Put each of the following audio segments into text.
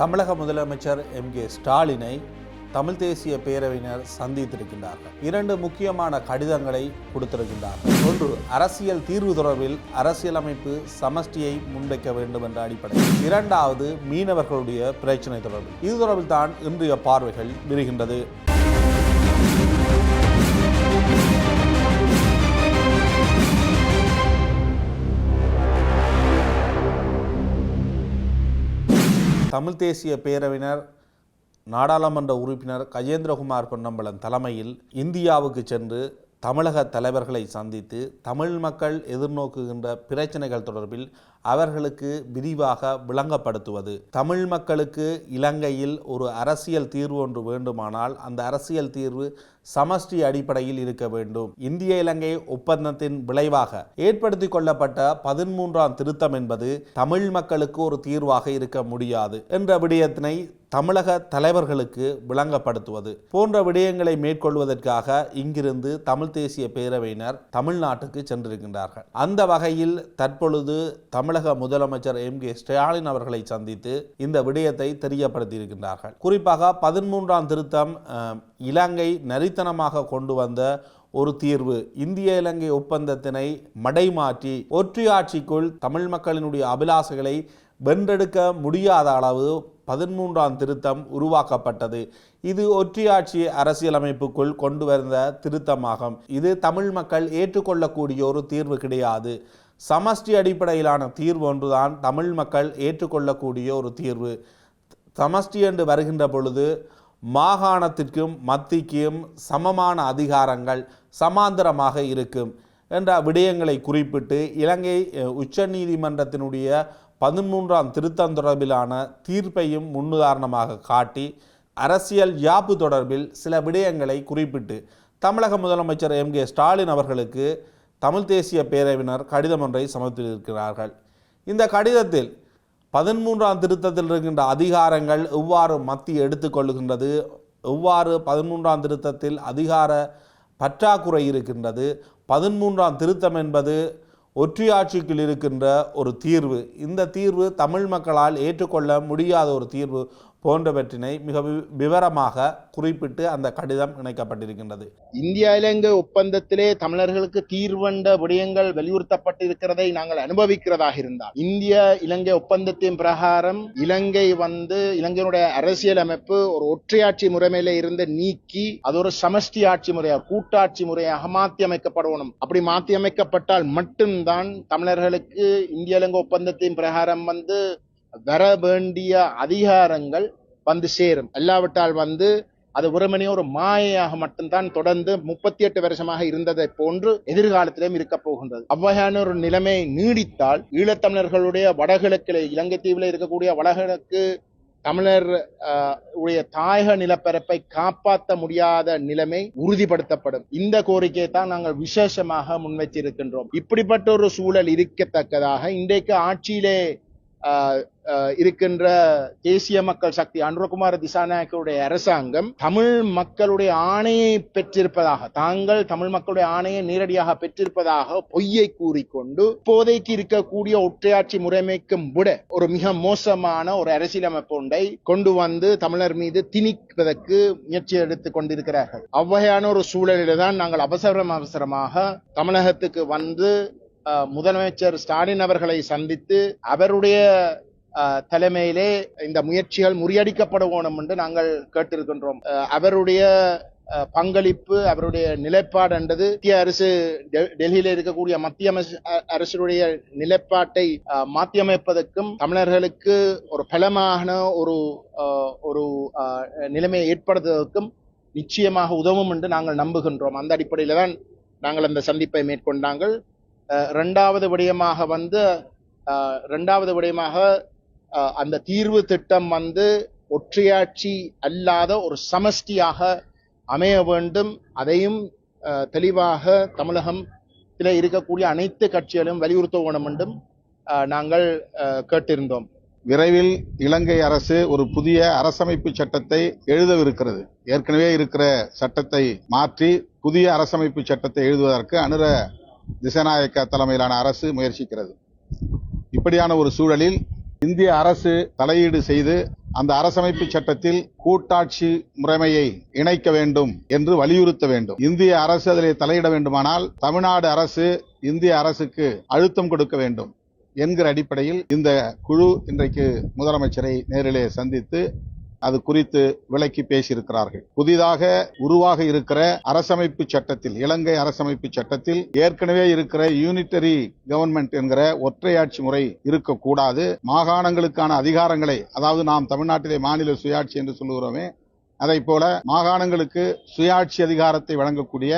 தமிழக முதலமைச்சர் M K ஸ்டாலினை தமிழ் தேசிய பேரவையினர் சந்தித்திருக்கின்றார்கள். இரண்டு முக்கியமான கடிதங்களை கொடுத்திருக்கின்றார்கள். ஒன்று அரசியல் தீர்வு தொடர்பில் அரசியலமைப்பு சமஷ்டியை முன்வைக்க வேண்டும் என்ற அடிப்படையில். இரண்டாவது மீனவர்களுடைய பிரச்சனை தொடர்பில். இது தொடர்பில் தான் இன்றைய பார்வைகள் விரிகின்றது. தமிழ் தேசிய பேரவினர் நாடாளுமன்ற உறுப்பினர் கஜேந்திரகுமார் பொன்னம்பலம் தலைமையில் இந்தியாவுக்கு சென்று தமிழக தலைவர்களை சந்தித்து தமிழ் மக்கள் எதிர்நோக்குகின்ற பிரச்சனைகள் தொடர்பில் அவர்களுக்கு விரிவாக விளங்கப்படுத்துவது. தமிழ் மக்களுக்கு இலங்கையில் ஒரு அரசியல் தீர்வு ஒன்று வேண்டுமானால் அந்த அரசியல் தீர்வு சமஷ்டி அடிப்படையில் இருக்க வேண்டும். இந்திய இலங்கை ஒப்பந்தத்தின் விளைவாக ஏற்படுத்தி கொள்ளப்பட்ட பதிமூன்றாம் திருத்தம் என்பது தமிழ் மக்களுக்கு ஒரு தீர்வாக இருக்க முடியாது என்ற விடயத்தினை தமிழக தலைவர்களுக்கு விளங்கப்படுத்துவது. போன்ற விடயங்களை மேற்கொள்வதற்காக இங்கிருந்து தமிழ் தேசிய பேரவையினர் தமிழ்நாட்டுக்கு சென்றிருக்கின்றார்கள். அந்த வகையில் தற்பொழுது தமிழக முதலமைச்சர் எம். கே. ஸ்டாலின் அவர்களை சந்தித்து இந்த விடயத்தை தெரியப்படுத்தியிருக்கின்றார்கள். குறிப்பாக பதிமூன்றாம் திருத்தம் இலங்கை நரி தனித்தனமாக கொண்டு வந்த ஒரு தீர்வு. இந்திய இலங்கை ஒப்பந்தத்தினை மடைமாற்றி ஒற்றையாட்சிக்குள் தமிழ் மக்களினுடைய அபிலாசைகளை வென்றெடுக்க முடியாத அளவு பதிமூன்றாம் திருத்தம் உருவாக்கப்பட்டது. இது ஒற்றையாட்சி அரசியலமைப்புக்குள் கொண்டு வந்த திருத்தமாகும். இது தமிழ் மக்கள் ஏற்றுக்கொள்ளக்கூடிய ஒரு தீர்வு கிடையாது. சமஷ்டி அடிப்படையிலான தீர்வு ஒன்றுதான் தமிழ் மக்கள் ஏற்றுக்கொள்ளக்கூடிய ஒரு தீர்வு. சமஷ்டி என்று வருகின்ற பொழுது மாகாணத்திற்கும் மத்திக்கும் சமமான அதிகாரங்கள் சமாந்தரமாக இருக்கும் என்ற விடயங்களை குறிப்பிட்டு இலங்கை உச்ச உச்சநீதிமன்றத்தினுடைய பதிமூன்றாம் திருத்தம் தொடர்பிலான தீர்ப்பையும் முன்னுதாரணமாக காட்டி அரசியல் யாப்பு தொடர்பில் சில விடயங்களை குறிப்பிட்டு தமிழக முதலமைச்சர் எம் கே ஸ்டாலின் அவர்களுக்கு தமிழ் தேசிய பேரவினர் கடிதம் ஒன்றை சமர்ப்பித்திருக்கிறார்கள். இந்த கடிதத்தில் பதிமூன்றாம் திருத்தத்தில் இருக்கின்ற அதிகாரங்கள் எவ்வாறு மத்திய எடுத்துக்கொள்கின்றது எவ்வாறு பதிமூன்றாம் திருத்தத்தில் அதிகார பற்றாக்குறை இருக்கின்றது? பதிமூன்றாம் திருத்தம் என்பது ஒற்றையாட்சிக்குள் இருக்கின்ற ஒரு தீர்வு. இந்த தீர்வு தமிழ் மக்களால் ஏற்றுக்கொள்ள முடியாத ஒரு தீர்வு. போன்றவற்றினை மிக வி- விவரமாக குறிப்பிட்டு அந்த கடிதம் இணைக்கப்பட்டிருக்கின்றது. இந்தியா இலங்கை ஒப்பந்தத்திலே தமிழர்களுக்கு தீர்வண்ட விடயங்கள் வலியுறுத்தப்பட்டிருக்கிறதை நாங்கள் அனுபவிக்கிறதாக இருந்தால் இந்திய இலங்கை ஒப்பந்தத்தின் பிரகாரம் இலங்கை வந்து இலங்கையினுடைய அரசியல் அமைப்பு ஒரு ஒற்றையாட்சி முறைமையில இருந்து நீக்கி அது ஒரு சமஷ்டி ஆட்சி முறையாக கூட்டாட்சி முறையாக மாற்றி அமைக்கப்படணும். அப்படி மாற்றி அமைக்கப்பட்டால் மட்டும்தான் தமிழர்களுக்கு இந்திய இலங்கை ஒப்பந்தத்தின் பிரகாரம் வந்து வர வேண்டிய அதிகாரங்கள் வந்து சேரும். அல்லாவிட்டால் வந்து அது வெறுமனே ஒரு மாயையாக மட்டும்தான் தொடர்ந்து முப்பத்தி எட்டு வருஷமாக இருந்ததை போன்று எதிர்காலத்திலும் இருக்க போகின்றது. அவ்வகையான ஒரு நிலைமை நீடித்தால் ஈழத்தமிழர்களுடைய வடகிழக்கில் இலங்கை தீவில் இருக்கக்கூடிய வடகிழக்கு தமிழர் உடைய தாயக நிலப்பரப்பை காப்பாற்ற முடியாத நிலைமை உறுதிப்படுத்தப்படும். இந்த கோரிக்கையை தான் நாங்கள் விசேஷமாக முன்வைத்திருக்கின்றோம். இப்படிப்பட்ட ஒரு சூழல் இருக்கத்தக்கதாக இன்றைக்கு ஆட்சியிலே இருக்கின்ற தேசிய மக்கள் சக்தி அனுரகுமார திசாநாயக்கருடைய அரசாங்கம் தமிழ் மக்களுடைய ஆணையை பெற்றிருப்பதாக தாங்கள் தமிழ் மக்களுடைய ஆணையை நேரடியாக பெற்றிருப்பதாக பொய்யை கூறிக்கொண்டு இப்போதைக்கு இருக்கக்கூடிய ஒற்றையாட்சி முறைமைக்கும் விட ஒரு மிக மோசமான ஒரு அரசியலமைப்பு ஒன்றை கொண்டு வந்து தமிழர் மீது திணிப்பதற்கு முயற்சி எடுத்துக் கொண்டிருக்கிறார்கள். அவ்வகையான ஒரு சூழலில்தான் நாங்கள் அவசரம் அவசரமாக தமிழகத்துக்கு வந்து முதலமைச்சர் ஸ்டாலின் அவர்களை சந்தித்து அவருடைய தலைமையிலே இந்த முயற்சிகள் முறியடிக்கப்பட வேணும் என்று நாங்கள் கேட்டிருக்கின்றோம். அவருடைய பங்களிப்பு அவருடைய நிலைப்பாடு என்றது மத்திய அரசு டெ- டெல்லியில இருக்கக்கூடிய மத்திய அரசுடைய நிலைப்பாட்டை மாற்றியமைப்பதற்கும் தமிழர்களுக்கு ஒரு பலமான ஒரு ஒரு நிலைமையை ஏற்படுத்துவதற்கும் நிச்சயமாக உதவும் என்று நாங்கள் நம்புகின்றோம். அந்த அடிப்படையில் தான் நாங்கள் அந்த சந்திப்பை மேற்கொண்டாங்கள். ரெண்டாவது விடயமாக வந்து ரெண்டாவது விடயமாக அந்த தீர்வு திட்டம் வந்து ஒற்றையாட்சி அல்லாத ஒரு சமஷ்டியாக அமைய வேண்டும். அதையும் தெளிவாக தமிழகம் இருக்கக்கூடிய அனைத்து கட்சிகளும் வலியுறுத்த வேண்டும் என்றும் நாங்கள் கேட்டிருந்தோம். விரைவில் இலங்கை அரசு ஒரு புதிய அரசமைப்பு சட்டத்தை எழுதவிருக்கிறது. ஏற்கனவே இருக்கிற சட்டத்தை மாற்றி புதிய அரசமைப்பு சட்டத்தை எழுதுவதற்கு அனுர திசநாயக்க தலைமையிலான அரசு முயற்சிக்கிறது. இப்படியான ஒரு சூழலில் இந்திய அரசு தலையீடு செய்து அந்த அரசமைப்பு சட்டத்தில் கூட்டாட்சி முறைமையை இணைக்க வேண்டும் என்று வலியுறுத்த வேண்டும். இந்திய அரசு அதில் தலையிட வேண்டுமானால் தமிழ்நாடு அரசு இந்திய அரசுக்கு அழுத்தம் கொடுக்க வேண்டும் என்கிற அடிப்படையில் இந்த குழு இன்றைக்கு முதலமைச்சரை நேரிலே சந்தித்து அது குறித்து விளக்கி பேசியிருக்கிறார்கள். புதிதாக உருவாக இருக்கிற அரசமைப்பு சட்டத்தில் இலங்கை அரசமைப்பு சட்டத்தில் ஏற்கனவே இருக்கிற யூனிட்டரி கவர்மெண்ட் என்கிற ஒற்றையாட்சி முறை இருக்கக்கூடாது. மாகாணங்களுக்கான அதிகாரங்களை அதாவது நாம் தமிழ்நாட்டிலே மாநில சுயாட்சி என்று சொல்லுகிறோமே அதை போல மாகாணங்களுக்கு சுயாட்சி அதிகாரத்தை வழங்கக்கூடிய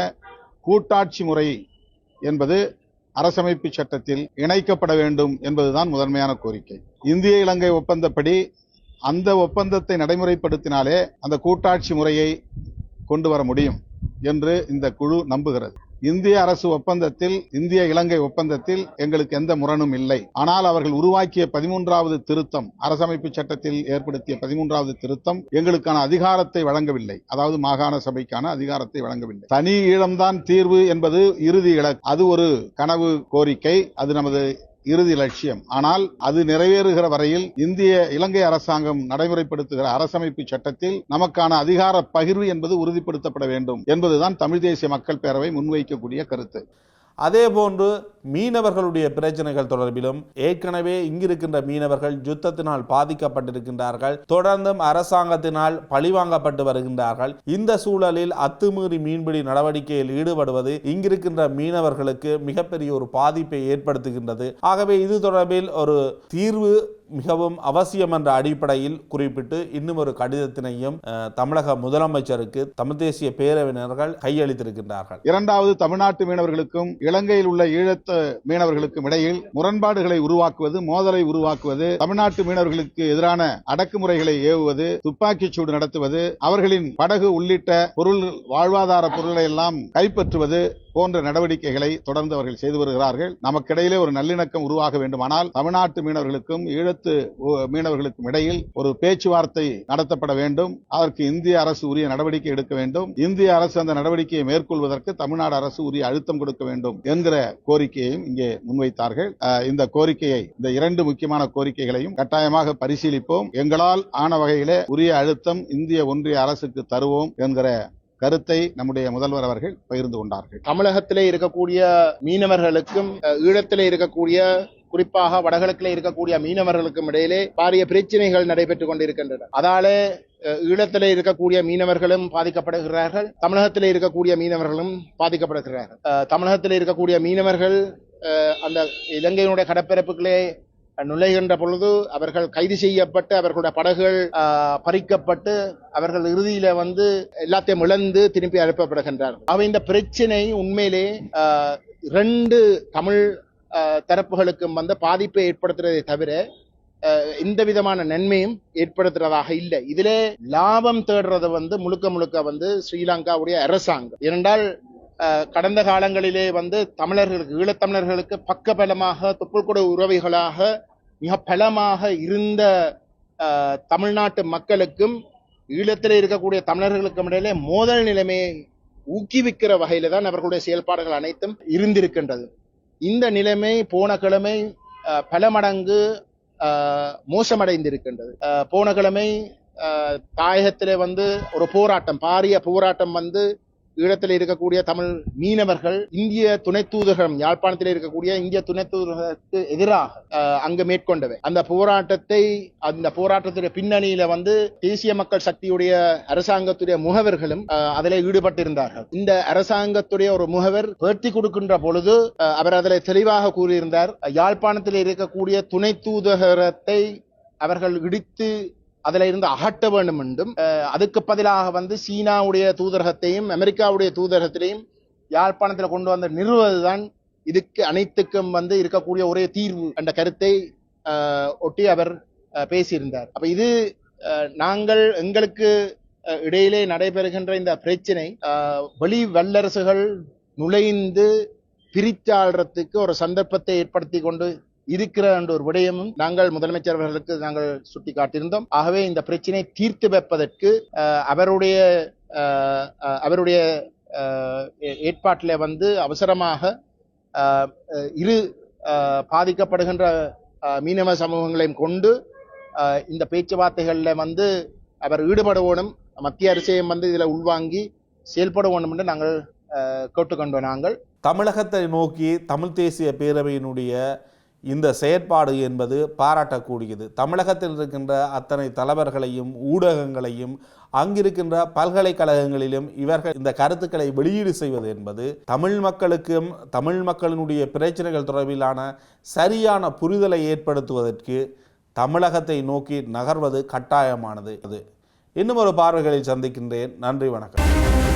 கூட்டாட்சி முறை என்பது அரசமைப்பு சட்டத்தில் இணைக்கப்பட வேண்டும் என்பதுதான் முதன்மையான கோரிக்கை. இந்திய இலங்கை ஒப்பந்தப்படி அந்த ஒப்பந்தத்தை நடைமுறைப்படுத்தினாலே அந்த கூட்டாட்சி முறையை கொண்டு வர முடியும் என்று இந்த குழு நம்புகிறது. இந்திய அரசு ஒப்பந்தத்தில் இந்திய இலங்கை ஒப்பந்தத்தில் எங்களுக்கு எந்த முரணும் இல்லை. ஆனால் அவர்கள் உருவாக்கிய பதிமூன்றாவது திருத்தம் அரசமைப்பு சட்டத்தில் ஏற்படுத்திய பதிமூன்றாவது திருத்தம் எங்களுக்கான அதிகாரத்தை வழங்கவில்லை. அதாவது மாகாண சபைக்கான அதிகாரத்தை வழங்கவில்லை. தனி ஈழம்தான் தீர்வு என்பது இறுதி இலக்கு. அது ஒரு கனவு கோரிக்கை. அது நமது இறுதி லட்சியம். ஆனால் அது நிறைவேறுகிற வரையில் இந்திய இலங்கை அரசாங்கம் நடைமுறைப்படுத்துகிற அரசமைப்பு சட்டத்தில் நமக்கான அதிகார பகிர்வு என்பது உறுதிப்படுத்தப்பட வேண்டும் என்பதுதான் தமிழ் தேசிய மக்கள் பேரவை முன்வைக்கக்கூடிய கருத்து. அதே போன்று மீனவர்களுடைய பிரச்சனைகள் தொடர்பிலும் ஏற்கனவே இங்கிருக்கின்ற மீனவர்கள் யுத்தத்தினால் பாதிக்கப்பட்டிருக்கின்றார்கள். தொடர்ந்தும் அரசாங்கத்தினால் பழிவாங்கப்பட்டு வருகின்றார்கள். இந்த சூழலில் அத்துமீறி மீன்பிடி நடவடிக்கையில் ஈடுபடுவது இங்கிருக்கின்ற மீனவர்களுக்கு மிகப்பெரிய ஒரு பாதிப்பை ஏற்படுத்துகின்றது. ஆகவே இது தொடர்பில் ஒரு தீர்வு மிகவும் அவசியம் என்ற அடிப்படையில் குறிப்பிட்டு இன்னும் ஒரு கடிதத்தினையும் தமிழக முதலமைச்சருக்கு தமிழ் தேசிய பேரவினர்கள் கையளித்திருக்கின்றார்கள். இரண்டாவது தமிழ்நாட்டு மீனவர்களுக்கும் இலங்கையில் உள்ள ஈழத்து மீனவர்களுக்கும் இடையில் முரண்பாடுகளை உருவாக்குவது மோதலை உருவாக்குவது தமிழ்நாட்டு மீனவர்களுக்கு எதிரான அடக்குமுறைகளை ஏவுவது துப்பாக்கிச் சூடு நடத்துவது அவர்களின் படகு உள்ளிட்ட பொருள் வாழ்வாதார பொருள்களை எல்லாம் கைப்பற்றுவது போன்ற நடவடிக்கைகளை தொடர்ந்து அவர்கள் செய்து வருகிறார்கள். நமக்கிடையிலே ஒரு நல்லிணக்கம் உருவாக வேண்டுமானால் தமிழ்நாட்டு மீனவர்களுக்கும் ஈழத்து மீனவர்களுக்கும் இடையில் ஒரு பேச்சுவார்த்தை நடத்தப்பட வேண்டும். அதற்கு இந்திய அரசு உரிய நடவடிக்கை எடுக்க வேண்டும். இந்திய அரசு அந்த நடவடிக்கையை மேற்கொள்வதற்கு தமிழ்நாடு அரசு உரிய அழுத்தம் கொடுக்க வேண்டும் என்கிற கோரிக்கையையும் இங்கே முன்வைத்தார்கள். இந்த கோரிக்கையை இந்த இரண்டு முக்கியமான கோரிக்கைகளையும் கட்டாயமாக பரிசீலிப்போம். எங்களால் ஆன வகையிலே உரிய அழுத்தம் இந்திய ஒன்றிய அரசுக்கு தருவோம் என்கிற கருத்தை நம்முடைய முதல்வர் அவர்கள் பகிர்ந்து கொண்டார்கள். தமிழகத்திலே இருக்கக்கூடிய மீனவர்களுக்கும் ஈழத்திலே இருக்கக்கூடிய குறிப்பாக வடகிழக்கிலே இருக்கக்கூடிய மீனவர்களுக்கும் இடையிலே பாரிய பிரச்சனைகள் நடைபெற்றுக் கொண்டிருக்கின்றன. அதாலே அஹ், ஈழத்திலே இருக்கக்கூடிய மீனவர்களும் பாதிக்கப்படுகிறார்கள் தமிழகத்திலே இருக்கக்கூடிய மீனவர்களும் பாதிக்கப்படுகிறார்கள். தமிழகத்தில் இருக்கக்கூடிய மீனவர்கள் அந்த இலங்கையினுடைய கடற்பரப்புகளே நுழைகின்ற பொழுது அவர்கள் கைது செய்யப்பட்டு அவர்களுடைய படகுகள் பறிக்கப்பட்டு அவர்கள் இறுதியில வந்து எல்லாத்தையும் இழந்து திருப்பி அனுப்பப்படுகின்றார்கள். அவை இந்த பிரச்சனை உண்மையிலே ரெண்டு தமிழ் தரப்புகளுக்கும் வந்து பாதிப்பை ஏற்படுத்துறதை தவிர எந்த விதமான நன்மையும் ஏற்படுத்துறதாக இல்லை. இதிலே லாபம் தேடுறது வந்து முழுக்க முழுக்க வந்து ஸ்ரீலங்காவுடைய அரசாங்கம். ஏனென்றால் கடந்த காலங்களிலே வந்து தமிழர்களுக்கு ஈழத்தமிழர்களுக்கு பக்கபலமாக தொப்புள்கொடை உறவைகளாக மிக பலமாக இருந்த தமிழ்நாட்டு மக்களுக்கும் ஈழத்தில் இருக்கக்கூடிய தமிழர்களுக்கும் இடையிலே மோதல் நிலைமையை ஊக்குவிக்கிற வகையில தான் அவர்களுடைய செயல்பாடுகள் அனைத்தும் இருந்திருக்கின்றது. இந்த நிலைமை போன கிழமை பல மடங்கு மோசமடைந்திருக்கின்றது. போன கிழமை தாயகத்திலே வந்து ஒரு போராட்டம் பாரிய போராட்டம் வந்து ஈழத்தில் இருக்கக்கூடிய தமிழ் மீனவர்கள் இந்திய துணை தூதரகம் யாழ்ப்பாணத்தில் இருக்கக்கூடிய இந்திய துணை தூதரகத்துக்கு எதிராக அங்கு மேற்கொண்டவை. அந்த போராட்டத்தை அந்த போராட்டத்துடைய பின்னணியில வந்து தேசிய மக்கள் சக்தியுடைய அரசாங்கத்துடைய முகவர்களும் அதில் ஈடுபட்டிருந்தார்கள். இந்த அரசாங்கத்துடைய ஒரு முகவர் பேட்டி கொடுக்கின்ற பொழுது அவர் அதில் தெளிவாக கூறியிருந்தார் யாழ்ப்பாணத்தில் இருக்கக்கூடிய துணை தூதரகத்தை அவர்கள் இடித்து அதுல இருந்து அகட்ட வேண்டும் என்றும் அதுக்கு பதிலாக வந்து சீனாவுடைய தூதரகத்தையும் அமெரிக்காவுடைய தூதரகத்திலையும் யாழ்ப்பாணத்தில் கொண்டு வந்து நிறுவதுதான் இதுக்கு அனைத்துக்கும் வந்து இருக்கக்கூடிய ஒரே தீர்வு என்ற கருத்தை ஒட்டி அவர் பேசியிருந்தார். அப்ப இது நாங்கள் எங்களுக்கு இடையிலே நடைபெறுகின்ற இந்த பிரச்சனை வெளி வல்லரசுகள் நுழைந்து பிரித்தாள்றதுக்கு ஒரு சந்தர்ப்பத்தை ஏற்படுத்தி கொண்டு இருக்கிற என்ற ஒரு விடயமும் நாங்கள் முதலமைச்சர் அவர்களுக்கு நாங்கள் சுட்டிக்காட்டியிருந்தோம். ஆகவே இந்த பிரச்சினை தீர்த்து வைப்பதற்கு அவருடைய அவருடைய ஏற்பாட்டில் ஏ- வந்து அவசரமாக இரு பாதிக்கப்படுகின்ற மீனவ சமூகங்களையும் கொண்டு இந்த பேச்சுவார்த்தைகளில் வந்து அவர் ஈடுபடுவோனும் மத்திய அரசையும் வந்து இதில் உள்வாங்கி செயல்பட என்று நாங்கள் கேட்டுக்கொண்டோம் நாங்கள். தமிழகத்தை நோக்கி தமிழ் தேசிய பேரவையினுடைய இந்த செயற்பாடு என்பது பாராட்டக்கூடியது. தமிழகத்தில் இருக்கின்ற அத்தனை தலைவர்களையும் ஊடகங்களையும் அங்கிருக்கின்ற பல்கலைக்கழகங்களிலும் இவர்கள் இந்த கருத்துக்களை வெளியீடு செய்வது என்பது தமிழ் மக்களுக்கும் தமிழ் மக்களினுடைய பிரச்சனைகள் தொடர்பிலான சரியான புரிதலை ஏற்படுத்துவதற்கு தமிழகத்தை நோக்கி நகர்வது கட்டாயமானது. அது. இன்னும் ஒரு பார்வைகளில் சந்திக்கின்றேன். நன்றி வணக்கம்.